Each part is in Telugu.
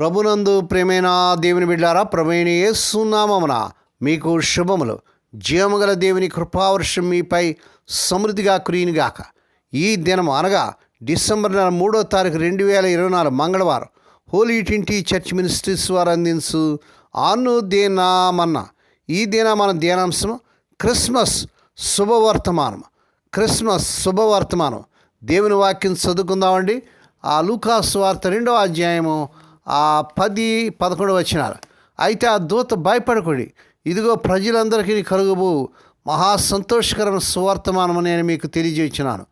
ప్రభునందు ప్రేమైన దేవుని బిడ్డారా ప్రమేణ ఏసునామమున మీకు శుభములు. జీవముగల దేవుని కృపావర్షం మీపై సమృద్ధిగా కురియునిగాక. ఈ దినం అనగా డిసెంబర్ నెల మూడో తారీఖు రెండు వేల ఇరవై నాలుగు మంగళవారం హోలీ ట్వంటీ చర్చ్ మినిస్ట్రీస్ వారు అందించు ఆను దేనామన్న ఈ దిన మన ధ్యానాంశం క్రిస్మస్ శుభవర్తమానం క్రిస్మస్ శుభవర్తమానం దేవుని వాక్యం చదువుకుందామండి. ఆ లూకాస్ వార్త రెండో అధ్యాయము ఆ పది పదకొండు వచ్చినారు. అయితే ఆ దూత భయపడకుడి. ఇదిగో ప్రజలందరికీ కలుగుబో. మహా సంతోషకరమైన సువర్తమానం నేను మీకు తెలియజేస్తున్నాను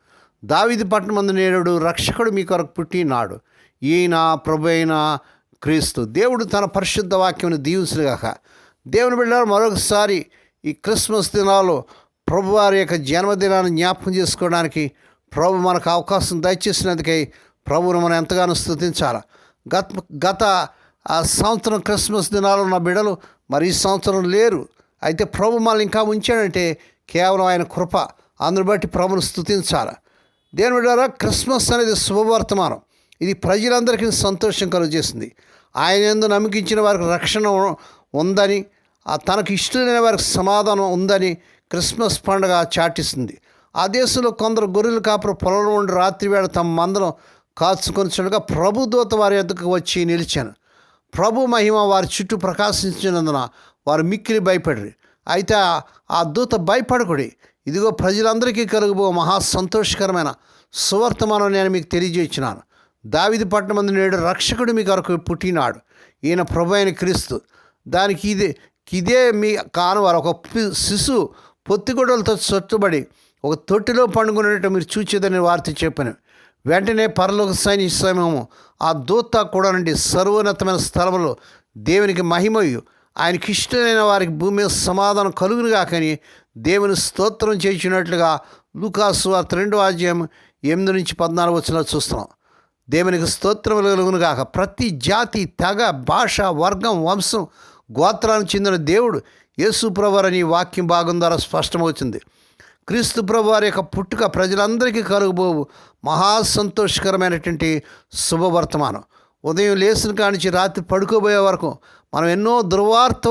దావిది పట్టణమందు నేడు రక్షకుడు మీ కొరకు పుట్టినాడు. ఈయన ప్రభు అయిన క్రీస్తు. దేవుడు తన పరిశుద్ధ వాక్యమును దీవించుగాక దేవుని బిడ్డారు మరొకసారి ఈ క్రిస్మస్ దినాలు ప్రభువారి యొక్క జన్మదినాన్ని జ్ఞాపకం చేసుకోవడానికి ప్రభు మనకు అవకాశం దయచేసినందుకై ప్రభువును మనం ఎంతగానో స్థుతించాలి గత గత ఆ సంవత్సరం క్రిస్మస్ దినాలు నా బిడ్డలు మరి ఈ సంవత్సరం లేరు. అయితే ప్రభు మనల్ని ఇంకా ఉంచాడంటే కేవలం ఆయన కృప. అందుని బట్టి ప్రభును స్థుతించాలి దేని బిడ్డారా క్రిస్మస్ అనేది శుభవర్తమానం. ఇది ప్రజలందరికీ సంతోషం కలుగజేసింది. ఆయన ఎందు నమ్మకించిన వారికి రక్షణ ఉందని తనకు ఇష్టమైన వారికి సమాధానం ఉందని క్రిస్మస్ పండుగ చాటిస్తుంది. ఆ దేశంలో కొందరు గొర్రెలు కాపురు పొలంలో ఉండి రాత్రి వేళ తమ మందరం కాచుకొనిచుండగా ప్రభు దూత వారి ఎద్దుకు వచ్చి నిలిచాను. ప్రభు మహిమ వారి చుట్టూ ప్రకాశించినందున వారు మిక్కిలి భయపడరు. అయితే ఆ- దూత భయపడకుడి. ఇదిగో ప్రజలందరికీ కలుగుబో మహా సంతోషకరమైన సువర్తమానం నేను మీకు తెలియజేసినాను దావిది పట్టణమందు నేడు రక్షకుడు మీ కొరకు పుట్టినాడు. ఈయన ప్రభు అయిన క్రీస్తు. దానికి ఇదే ఇదే మీ కానువారు ఒక శిశు శిశువు పొత్తిగొడలతో ఒక తొట్టిలో పండుకునేటట్టు మీరు చూచేదని వార్త చెప్పాను. వెంటనే పరలోక సైని సమయము ఆ దూత కూడా నుండి సర్వోన్నతమైన స్థలములో దేవునికి మహిమయు. ఆయనకి ఇష్టమైన వారికి భూమి మీద సమాధానం కలుగునుగా కానీ దేవుని స్తోత్రం చేసినట్లుగా లూకాసు ఆ రెండో అధ్యాయం ఎనిమిది నుంచి పద్నాలుగు వచ్చిన చూస్తున్నాం. దేవునికి స్తోత్రం కలుగునుగాక. ప్రతి జాతి తెగ భాష వర్గం వంశం గోత్రానికి చెందిన దేవుడు యేసు అని వాక్యం భాగం ద్వారా స్పష్టమవుతుంది. క్రీస్తు ప్రభు వారి యొక్క పుట్టుక ప్రజలందరికీ కలుగుబోవు మహా సంతోషకరమైనటువంటి శుభవర్తమానం. ఉదయం లేచిన కానించి రాత్రి పడుకోబోయే వరకు మనం ఎన్నో దుర్వార్త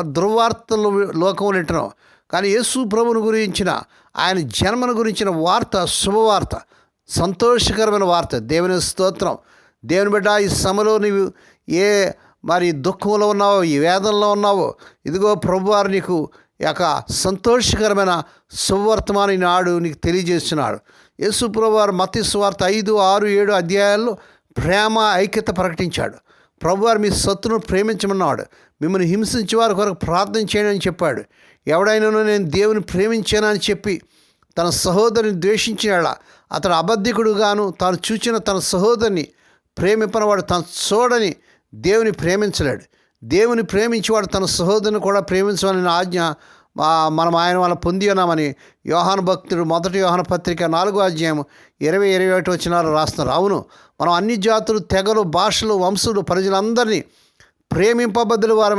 దుర్వార్తలు లోకం వింటున్నాం. కానీ యేసు ప్రభుని గురించిన ఆయన జన్మను గురించిన వార్త శుభవార్త సంతోషకరమైన వార్త. దేవుని స్తోత్రం. దేవుని బిడ్డ ఈ సమలో నీవు ఏ మరి దుఃఖంలో ఉన్నావో ఈ వేదనలో ఉన్నావో ఇదిగో ప్రభువారు నీకు యొక్క సంతోషకరమైన సువర్తమాని నాడు నీకు తెలియజేస్తున్నాడు. యేసుప్రభువారు మతి సువార్త ఐదు ఆరు ఏడు అధ్యాయాల్లో ప్రేమ ఐక్యత ప్రకటించాడు. ప్రభువారు మీ సత్తును ప్రేమించమన్నాడు. మిమ్మల్ని హింసించే వారి కొరకు ప్రార్థన చేయడం అని చెప్పాడు. ఎవడైనానో నేను దేవుని ప్రేమించానని చెప్పి తన సహోదరిని ద్వేషించిన అతడు అబద్ధికుడుగాను తాను చూచిన తన సహోదరిని ప్రేమిపనవాడు తను చూడని దేవుని ప్రేమించలేడు. దేవుని ప్రేమించేవాడు తన సహోదరుని కూడా ప్రేమించాలని ఆజ్ఞ మనం ఆయన వల్ల పొంది ఉన్నామని యోహాను భక్తుడు మొదటి యోహాన పత్రిక నాలుగో అధ్యాయం ఇరవై ఇరవై ఒకటి వచ్చినారు రాస్తున్నారు అవును మనం అన్ని జాతులు తెగలు భాషలు వంశులు ప్రజలందరినీ ప్రేమింపబద్దులు వారి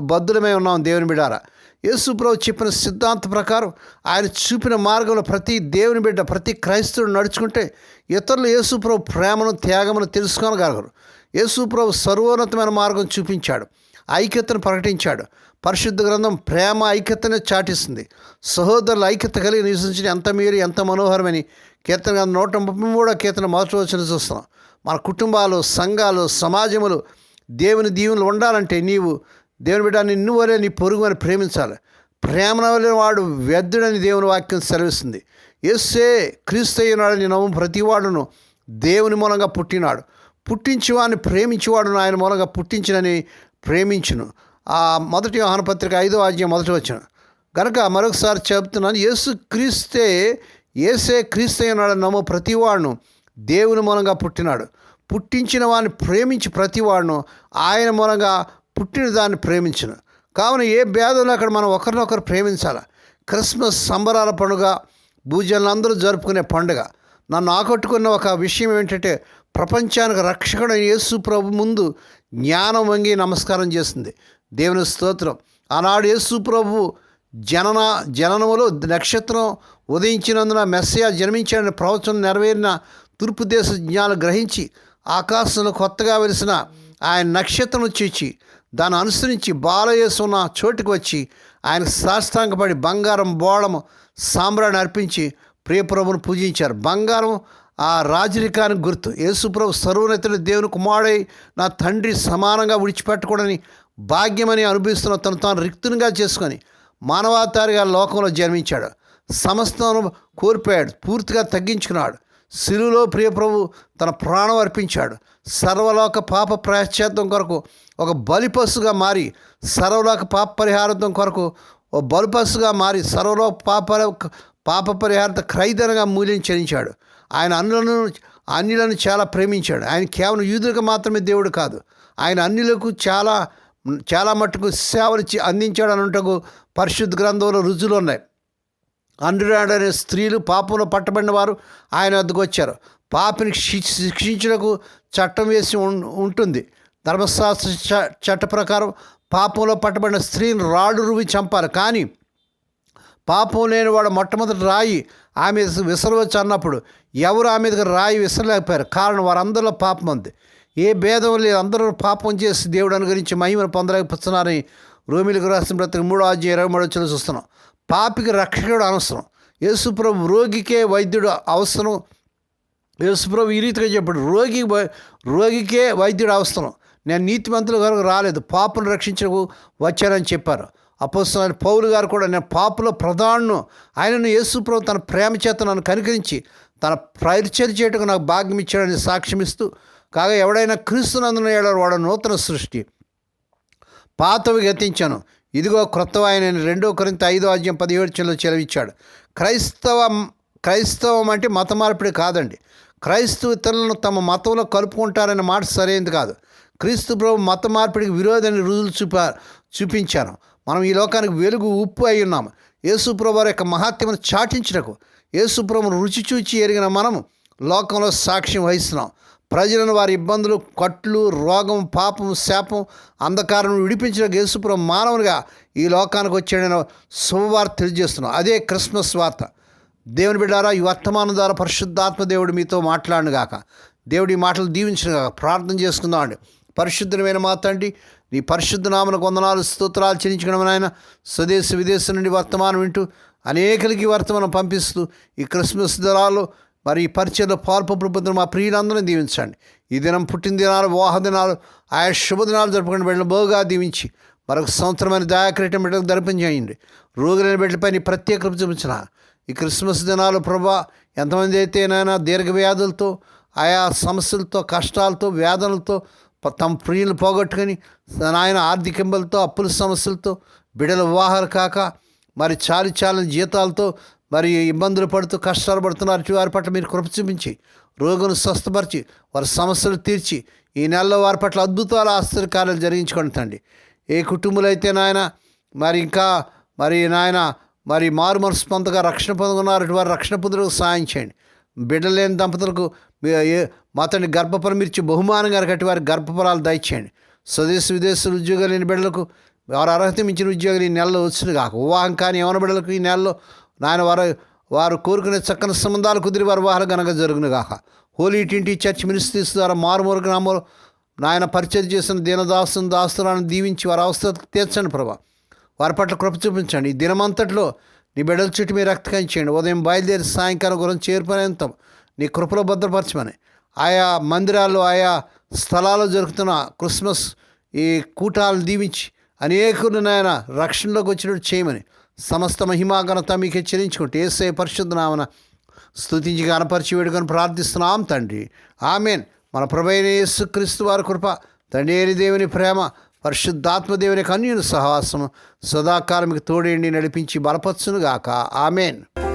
బద్దులమే ఉన్నాం దేవుని బిడారా. యేసుప్రభు చెప్పిన సిద్ధాంత ప్రకారం ఆయన చూపిన మార్గంలో ప్రతి దేవుని బిడ్డ ప్రతి క్రైస్తవుడు నడుచుకుంటే ఇతరులు యేసుప్రభు ప్రేమను త్యాగమును తెలుసుకోగలగరు యేసుప్రభు సర్వోన్నతమైన మార్గం చూపించాడు. ఐక్యతను ప్రకటించాడు. పరిశుద్ధ గ్రంథం ప్రేమ ఐక్యతనే చాటిస్తుంది. సహోదరుల ఐక్యత కలిగి నివసించిన ఎంత మీరు ఎంత మనోహరమని కీర్తన గ్రంథం నూట ముప్పై మూడో కీర్తన మొదటి వచ్చిన చూస్తున్నాం. మన కుటుంబాలు సంఘాలు సమాజములు దేవుని దీవులు ఉండాలంటే నీవు దేవుని బిడ్డ నిన్ను వరే నీ పొరుగు అని ప్రేమించాలి. ప్రేమ వాడు వ్యర్థుడని దేవుని వాక్యం సెలవిస్తుంది. ఎస్సే క్రీస్తు అయినాడని నమ్ము ప్రతివాడును దేవుని మూలంగా పుట్టినాడు. పుట్టించేవాడిని ప్రేమించేవాడును ఆయన మూలంగా పుట్టించినని ప్రేమించును. ఆ మొదటి వ్యవహాన పత్రిక ఐదో ఆజ్ఞ మొదటి వచ్చిన కనుక మరొకసారి చెప్తున్నాను యేసు క్రీస్తే ఏసే క్రీస్తు అయినాడని నమ్ము ప్రతివాడును దేవుని మూలంగా పుట్టినాడు. పుట్టించిన వాడిని ప్రేమించి ప్రతివాడును ఆయన మూలంగా పుట్టిన దాన్ని ప్రేమించను. కావున ఏ భేదంలో అక్కడ మనం ఒకరినొకరు ప్రేమించాలి? క్రిస్మస్ సంబరాల పండుగ భూజనులందరూ జరుపుకునే పండుగ. నన్ను ఆకట్టుకున్న ఒక విషయం ఏంటంటే ప్రపంచానికి రక్షకుడు యేసు ప్రభు ముందు జ్ఞానం వంగి నమస్కారం చేసింది దేవుని స్తోత్రం. ఆనాడు యేసు ప్రభు జనన జననములో నక్షత్రం ఉదయించినందున మెస్సయ జన్మించాడని ప్రవచనం నెరవేరిన తూర్పు దేశ జ్ఞానం గ్రహించి ఆకాశంలో కొత్తగా వెలిసిన ఆయన నక్షత్రం చూచి దాన్ని అనుసరించి బాలయేసు ఉన్న చోటుకు వచ్చి ఆయన సాష్టాంగపడి బంగారం బోళము సాంబ్రాన్ని అర్పించి ప్రియప్రభును పూజించారు. బంగారం ఆ రాజరికానికి గుర్తు. యేసుప్రభు సర్వోన్నతుడు దేవుని కుమారుడై నా తండ్రి సమానంగా విడిచిపెట్టకూడని భాగ్యమని అనుభవిస్తున్న తను తాను రిక్తునిగా చేసుకొని మానవాతారిగా లోకంలో జన్మించాడు. సమస్తను కోల్పోయాడు. పూర్తిగా తగ్గించుకున్నాడు. శిలువలో ప్రియప్రభు తన ప్రాణం అర్పించాడు. సర్వలోక పాప ప్రాశ్చాత్వం కొరకు ఒక బలిపస్సుగా మారి సర్వలోక పాప పరిహారత్వం కొరకు ఓ బలిపస్సుగా మారి సర్వలోక పాప పాప పరిహారత క్రైదనగా మూల్యం చెల్లించాడు. ఆయన అన్నులను అన్యులను చాలా ప్రేమించాడు. ఆయన కేవలం యూదులకు మాత్రమే దేవుడు కాదు. ఆయన అన్యులకు చాలా చాలా మట్టుకు సేవలు అందించాడు అనుటకు పరిశుద్ధ గ్రంథంలో రుజువులు ఉన్నాయి. అనే స్త్రీలు పాపంలో పట్టబడిన వారు ఆయన వద్దకు వచ్చారు. పాపిని శిక్షించడకు శిక్షించుటకు చట్టం వేసి ఉం- ఉంటుంది. ధర్మశాస్త్ర చ- చట్ట ప్రకారం పాపంలో పట్టబడిన స్త్రీని రాడు రువి చంపారు కానీ పాపం లేని వాడు మొట్టమొదటి రాయి ఆమె విసరవచ్చు అన్నప్పుడు ఎవరు ఆమె దగ్గర రాయి విసరలేకపోయారు. కారణం వారందరిలో పాపం ఉంది ఏ భేదం లేదు అందరూ పాపం చేసి దేవుడు అనుగురించి మహిమను పొందలేకపోతున్నారని రోమిలకు రాసిన ప్రతి మూడో అధ్యాయం ఇరవై మూడో వచ్చిన చూస్తున్నాం. పాపికి రక్షకుడు అవసరం యేసుప్రభు రోగికే వైద్యుడు అవసరం. యేసుప్రభు ఈ రీతిగా చెప్పాడు రోగి రోగికే వైద్యుడు అవసరం. నేను నీతిమంతుల వరకు రాలేదు. పాపను రక్షించకు వచ్చానని చెప్పారు. అపోస్తున్న పౌలు గారు కూడా నేను పాపలో ప్రధాను ఆయనను యేసుప్రభు తన ప్రేమ చేత నన్ను కనికరించి తన పరిచయం చేయటకు నాకు భాగ్యం ఇచ్చాడని సాక్ష్యం ఇస్తూ కాగా ఎవడైనా క్రీస్తునందున ఏడారు వాడు నూతన సృష్టి. పాతవి గతించాను. ఇదిగో క్రొత్త ఆయన రెండో కొరింత ఐదో అధ్యాయం పదిహేడు చెల్లో చెలవిచ్చాడు. క్రైస్తవం క్రైస్తవం అంటే మత మార్పిడి కాదండి. క్రైస్తవ ఇతరులను తమ మతంలో కలుపుకుంటారనే మాట సరైనది కాదు. క్రీస్తు ప్రభు మత మార్పిడికి విరోధాన్ని రుజువులు చూపా చూపించాను. మనం ఈ లోకానికి వెలుగు ఉప్పు అయి ఉన్నాము యేసుప్రభు యొక్క మహాత్యమును చాటించినకు యేసుప్రభును రుచి చూచి ఎరిగిన మనము లోకంలో సాక్ష్యం వహిస్తున్నాం. ప్రజలను వారి ఇబ్బందులు కట్లు రోగం పాపం శాపం అంధకారం విడిపించిన యేసుప్రభు మానవునిగా ఈ లోకానికి వచ్చాడని శుభవార్త తెలియజేస్తున్నాం అదే క్రిస్మస్ వార్త. దేవుని బిడ్డారా ఈ వర్తమానం ద్వారా పరిశుద్ధాత్మ దేవుడు మీతో మాట్లాడినగాక దేవుడి మాటలు దీవించిన ప్రార్థన చేసుకుందామండి. పరిశుద్ధమైన మా తండ్రి నీ పరిశుద్ధ నామను వందనాలు స్తోత్రాలు చెల్లించడం ఆయన స్వదేశ విదేశం నుండి వర్తమానం వింటూ అనేకలకి వర్తమానం పంపిస్తూ ఈ క్రిస్మస్ దినాలు మరి ఈ పరిచయలో ప్రభుత్వం మా ప్రియులందరినీ దీవించండి. ఈ దినం పుట్టిన దినాలు వివాహ దినాలు ఆయా శుభదినాలు జరుపుకుని బిడ్డలు బోగా దీవించి మరొక సంవత్సరమైన దయాక్రీటం బిడ్డలకు దర్పించేయండి. రోగులైన బిడ్డలపై నీ ప్రత్యేక కృప చూపించిన ఈ క్రిస్మస్ దినాలు ప్రభా ఎంతమంది అయితే నాయన దీర్ఘ వ్యాధులతో ఆయా సమస్యలతో కష్టాలతో వేదనలతో తమ ప్రియులు పోగొట్టుకొని నాయన ఆర్థిక ఇబ్బందులతో అప్పుల సమస్యలతో బిడ్డల వివాహాలు కాక మరి చాలి చాలని జీతాలతో మరి ఇబ్బందులు పడుతూ కష్టాలు పడుతున్నారు. వారి పట్ల మీరు కృప చూపించి రోగులను స్వస్థపరిచి వారి సమస్యలు తీర్చి ఈ నెలలో వారి పట్ల అద్భుతాల ఆశ్చర్యకార్యాలు జరిగించుకొని తండ్రి. ఏ కుటుంబాలు అయితే నాయన మరి ఇంకా మరి నాయన మరి మారు మనసు పొందగా రక్షణ పొందుకున్నారు అటు వారి రక్షణ పొందులకు సాయం చేయండి. బిడ్డలేని దంపతులకు మా తండ్రి గర్భఫలం ఇచ్చి బహుమానంగా కట్టి వారి గర్భఫలాలు దయచేయండి. స్వదేశ విదేశ ఉద్యోగాలు లేని బిడ్డలకు వారు అర్హత మించిన ఉద్యోగులు ఈ నెలలో వచ్చిన కాక వివాహం కానీ యవన బిడ్డలకు ఈ నెలలో నాయన వారు వారు కోరుకునే చక్కని సంబంధాలు కుదిరి వారి వివాహాలు ఘనంగా జరుగును కాక హోలీ టింటి చర్చ్ మినిస్ట్రీస్ ద్వారా మారుమూల గ్రామంలో నాయన పరిచయం చేసిన దీనదాసుని దాస్తులను దీవించి వారి అవస్థ తీర్చండి ప్రభా. వారి పట్ల కృప చూపించండి. ఈ దినమంతట్లో నీ బిడ్డల చుట్టూ మీ రక్తకం చేయండి. ఉదయం బయలుదేరి సాయంకాలం గురించి చేరుకునేంత నీ కృపలో భద్రపరచమని. ఆయా మందిరాల్లో ఆయా స్థలాల్లో జరుగుతున్న క్రిస్మస్ ఈ కూటాలను దీవించి అనేకులను నాయన రక్షణలోకి వచ్చినట్టు చేయమని సమస్త మహిమాఘనత మీకు హెచ్చరించుకుంటే ఏసే పరిశుద్ధనామన స్థుతించి గనపరిచి వేడుకొని ప్రార్థిస్తున్నాం తండ్రి. ఆమెన్. మన ప్రభైన యేసుక్రీస్తు వారి కృప తండ్రి దేవుని ప్రేమ పరిశుద్ధాత్మదేవుని కన్యుని సహవాసము సదాకాలం మీకు తోడేండి నడిపించి బలపచ్చునుగాక ఆమెన్.